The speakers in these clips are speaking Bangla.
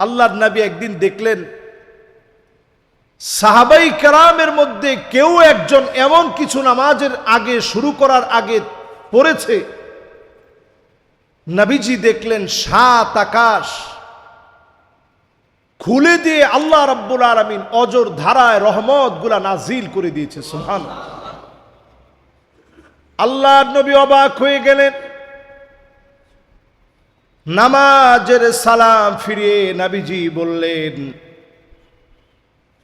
আল্লাহর নবী একদিন দেখলেন, সাহাবাই কেরামের মধ্যে কেউ একজন এমন কিছু নামাজের আগে শুরু করার আগে পড়েছে। নবীজি দেখলেন, সাত আকাশ খুলে দিয়ে আল্লাহ রাব্বুল আলমিন অজর ধারায় রহমতগুলা নাজিল করে দিয়েছে সোহান আল্লাহর নবী অবাক হয়ে গেলেন। নামাজের সালাম ফিরিয়ে নাবিজি বললেন,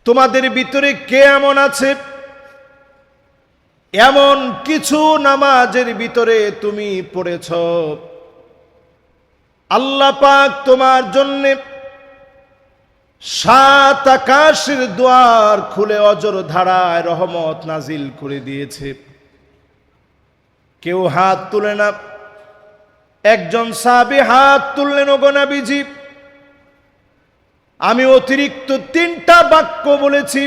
তোমাদের ভিতরে কে এমন আছে? এমন কিছু নামাজের ভিতরে তুমি পড়েছ। আল্লাহ পাক তোমার জন্যে সাত আকাশের দ্বার খুলে অজর ধারায় রহমত নাজিল করে দিয়েছে। কেউ হাত তুলে না। একজন সাবি হাত তুললেন ওগনাবিজি আমি অতিরিক্ত তিনটা বাক্য বলেছি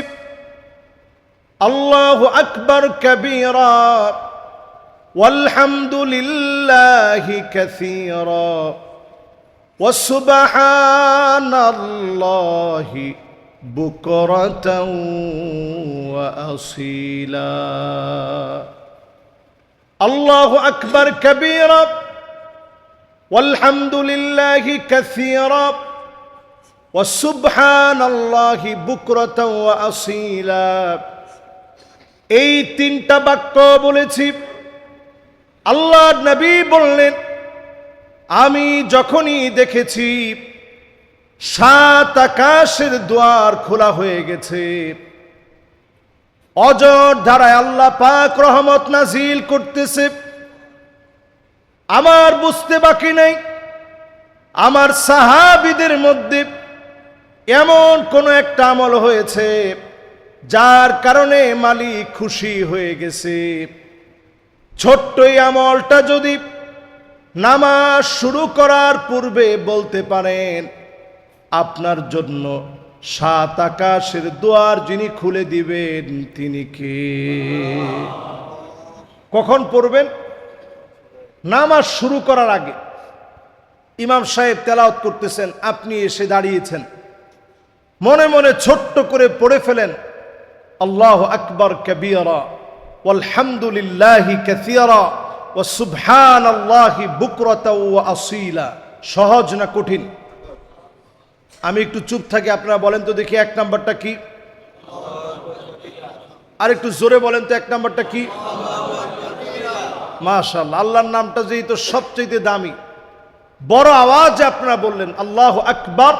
আল্লাহ আকবর কবিরা والحمدلله كثيرا وسبحان الله بكرة وأصيلا الله أكبر كبيرا আলহামদুলিল্লাহি কাসীরা ওয়া সুবহানাল্লাহি বুকরাতাও ওয়া আসীলা। এই তিনটা বাক্য বলেছি। আল্লাহ নবী বললেন, আমি যখনই দেখেছি সাত আকাশের দুয়ার খোলা হয়ে গেছে, অজর ধারায় আল্লাহ পাক রহমত নাজিল করতেছে। আমার বুঝতে বাকি নেই। আমার সাহাবিদের মধ্যে এমন কোন একটা আমল হয়েছে, যার কারণে মালিক খুশি হয়ে গেছে। ছোট্ট এই আমলটা যদি নামাজ শুরু করার পূর্বে বলতে পারেন, আপনার জন্য সাত আকাশের দুয়ার যিনি খুলে দিবেন, তিনি কে? কখন পড়বেন? নামাজ শুরু করার আগে ইমাম সাহেব তেলাওত করতেছেন, আপনি এসে দাঁড়িয়েছেন। মনে মনে ছোট্ট করে পড়ে ফেলেন, আল্লাহ আকবর কবিয়রা আলহামদুলিল্লাহি কাসিয়ারা ও সুবহান আল্লাহি বুকরতা ও আসিলা। সহজ না কঠিন? আমি একটু চুপ থাকি, আপনারা বলেন তো দেখি এক নাম্বারটা কি? আর একটু জোরে বলেন তো এক নাম্বারটা কি? মাশাল্লাহ আল্লাহর নামটা যেই তো সবচেয়ে দামি। বড় আওয়াজ আপনারা বললেন, আল্লাহ আকবর।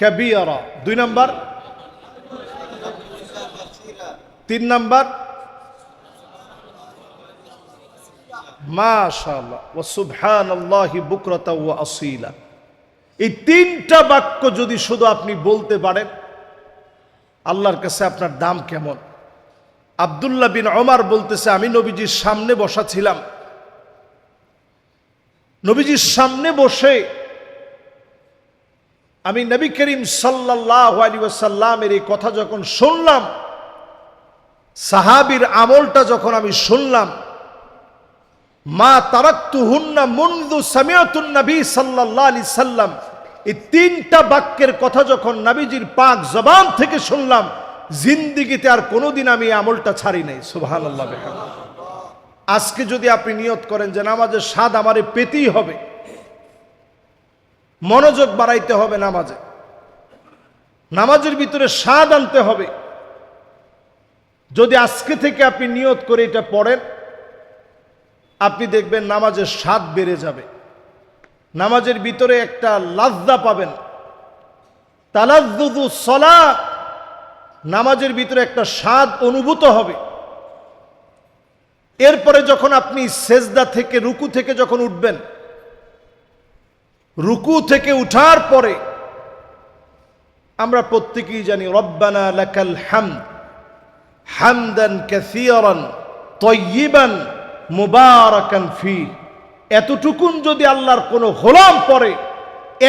কাবিয়ারা দুই নাম্বার। তিন নাম্বার। মাশাআল্লাহ, ওয়া সুবহানাল্লাহি বুকরাতা ওয়া আসীলা। এই তিনটা বাক্য যদি শুধু আপনি বলতে পারেন, আল্লাহর কাছে আপনার দাম কেমন? আবদুল্লাহ বিন ওমর বলতেছে, আমি নবীজির সামনে বসা ছিলাম। নবীজির সামনে বসে আমি নবী করিম সাল্লাহ আলী ওয়াসাল্লামের এই কথা যখন শুনলাম, সাহাবির আমলটা যখন আমি শুনলাম, মা তারাক্তু হুন্না মুন্দু সামিয়াতুন নবী সাল্লাল্লাহু আলাইহি সাল্লাম এই তিনটা বাক্যের কথা যখন নবীজির পাক জবান থেকে শুনলাম জিন্দিগিতে আর কোনোদিন আমি আমলটা ছাড়ি নাই, সুবহানাল্লাহ বিহামদিহি আজকে যদি আপনি নিয়ত করেন যে নামাজের স্বাদ আমারে পেতেই হবে, মনোযোগ বাড়াইতে হবে নামাজে, নামাজের ভিতরে স্বাদ আনতে হবে, যদি আজকে থেকে আপনি নিয়ত করে এটা পড়েন, আপনি দেখবেন নামাজের স্বাদ বেড়ে যাবে। নামাজের ভিতরে একটা লাজ্জা পাবেন। তালাজ্জুদু সলা নামাজের ভিতরে একটা স্বাদ অনুভূত হবে। এরপরে যখন আপনি সেজদা থেকে রুকু থেকে যখন উঠবেন, রুকু থেকে উঠার পরে আমরা প্রত্যেকেই জানি, রব্বানা লাকাল হামদ, হামদান কাসিয়ারান তয়্যিবান মুবারাকান ফি এতটুকুন যদি আল্লাহর কোনো গোলাম পরে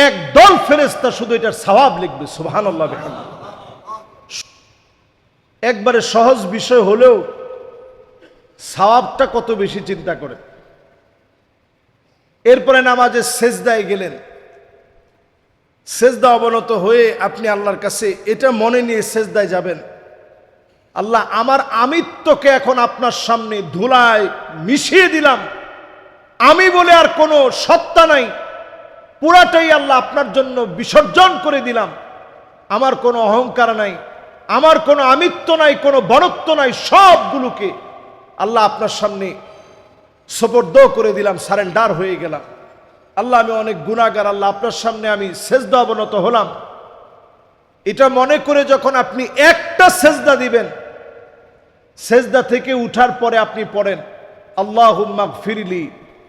একদল ফেরেস্তা শুধু এটার স্বভাব লিখবে, সুবহানাল্লাহ, বিহামদিহি। একবারে সহজ বিষয় হলেও সওয়াবটা কত বেশি চিন্তা করে। এরপরে নামাজে সেজদায় গেলেন। সেজদা অবনত হয়ে আপনি আল্লাহর কাছে এটা মনে নিয়ে সেজদায় যাবেন। আল্লাহ, আমার আমিত্বকে এখন আপনার সামনে ধুলায় মিশিয়ে দিলাম। আমি বলে আর কোনো সত্তা নাই। পুরাটাই আল্লাহ আপনার জন্য বিসর্জন করে দিলাম। আমার কোনো অহংকার নাই। আমার কোনো আমিত্ব নাই, কোনো বরত্ব নাই, সবগুলোকে আল্লাহ আপনার সামনে সোপর্দ করে দিলাম, সারেন্ডার হয়ে গেলাম। আল্লাহ, আমি অনেক গুণাগার আল্লাহ আপনার সামনে আমি সেজদা অবনত হলাম। এটা মনে করে যখন আপনি একটা সেজদা দিবেন, সেজদা থেকে উঠার পরে আপনি পড়েন আল্লাহ ফিরলি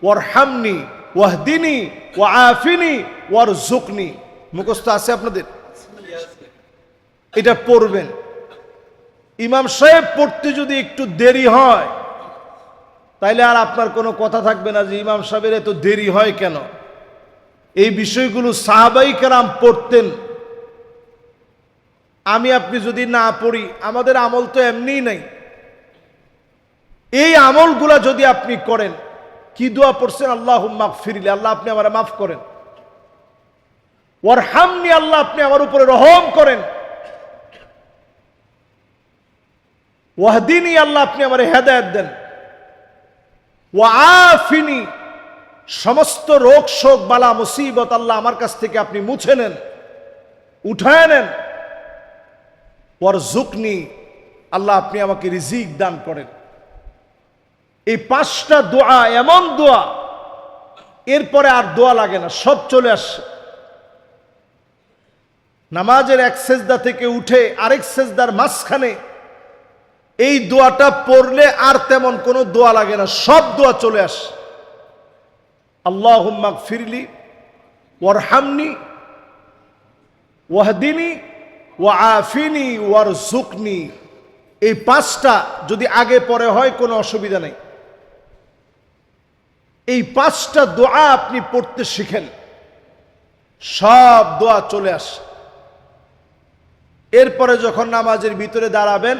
ওর হামনি ওয়াহদিনী ওয়া আফিনি ওয়ার জুকনি মুখস্থ আছে আপনাদের? এটা পড়বেন। ইমাম সাহেব পড়তে যদি একটু দেরি হয়, তাইলে আর আপনার কোনো কথা থাকবে না যে ইমাম সাহেবের এত দেরি হয় কেন? এই বিষয়গুলো সাহাবাই কেরাম পড়তেন। আমি আপনি যদি না পড়ি, আমাদের আমল তো এমনিই নাই। এই আমলগুলা যদি আপনি করেন, কি দোয়া পড়ছেন? আল্লাহ মাফ ফিরিলে আল্লাহ আপনি আমার মাফ করেন। ওর হামনি আল্লাহ আপনি আমার উপরে রহম করেন। ওয়াহদিনী আল্লাহ, আপনি আমার হেদায়ত দেন। ওয়াফিনি সমস্ত রোগ শোক, বালা, মুসিবত আল্লাহ আমার কাছ থেকে আপনি মুছে নেন, উঠায় নেন। ওর জুকনি আল্লাহ আপনি আমাকে রিজিক দান করেন। এই পাঁচটা দোয়া, এমন দোয়া, এরপরে আর দোয়া লাগে না, সব চলে আসছে। নামাজের এক সেজদা থেকে উঠে আরেক সেজদার মাঝখানে এই দোয়াটা পড়লে আর তেমন কোনো দোয়া লাগে না, সব দোয়া চলে আসে। আল্লাহ ফিরলি ওর হামনি ওয়াহদিনী ও আফিনি ওয়ার জুকনি এই পাঁচটা যদি আগে পরে হয়, কোনো অসুবিধা নেই। এই পাঁচটা দোয়া আপনি পড়তে শিখেন, সব দোয়া চলে আসে। এরপরে যখন নামাজের ভিতরে দাঁড়াবেন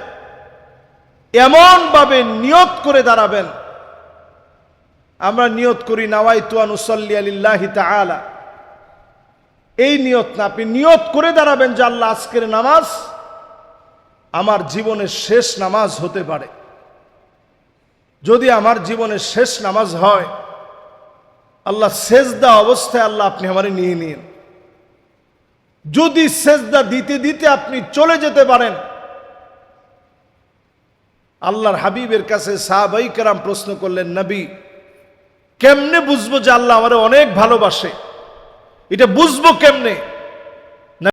এমনভাবে নিয়ত করে দাঁড়াবেন। আমরা নিয়ত করি নাওয়াই তুয়ান উসল্লি আলিল্লাহি এই নিয়ত না, আপনি নিয়ত করে দাঁড়াবেন যে আল্লাহ আজকের নামাজ আমার জীবনের শেষ নামাজ হতে পারে। যদি আমার জীবনের শেষ নামাজ হয়, আল্লাহ সেজদা অবস্থায় আল্লাহ আপনি আমারে নিয়ে নিন যদি সেজদা দিতে দিতে আপনি চলে যেতে পারেন আল্লাহর হাবিবের কাছে সাহাবাই কারাম প্রশ্ন করলেন, নবী, কেমনে বুঝব যে আল্লাহ আমার অনেক ভালোবাসে? এটা বুঝব কেমনে?